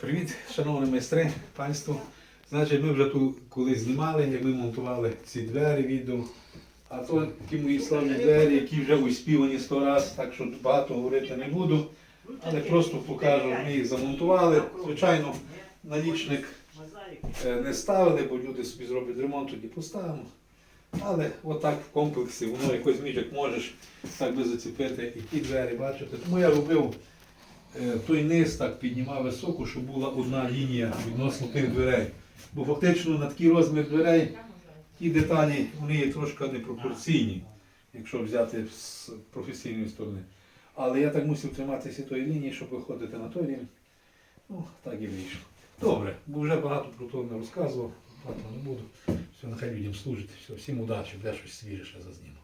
Привіт, шановні майстри, панство. Значить, ми вже тут колись знімали, як ми монтували ці двері відео. А то ті мої славні двері, які вже успівані сто раз, так що багато говорити не буду. Але просто покажу, ми їх замонтували. Звичайно, налічник е, не ставили, бо люди собі зроблять ремонт, тоді поставимо. Але отак в комплексі воно якось між як можеш так би зацепити і ті двері, бачите. Тому я робив той низ так піднімав високо, щоб була одна лінія відносно тих дверей. Бо фактично на такий розмір дверей ті деталі вони є трошки непропорційні, якщо взяти з професійної сторони. Але я так мусив триматися тої лінії, щоб виходити на той рівень. Ну, так і вийшло. Добре, бо вже багато про то не розказував, багато не буду. Все, нехай людям служить. Все, всім удачі, де щось свіже ще зазніму.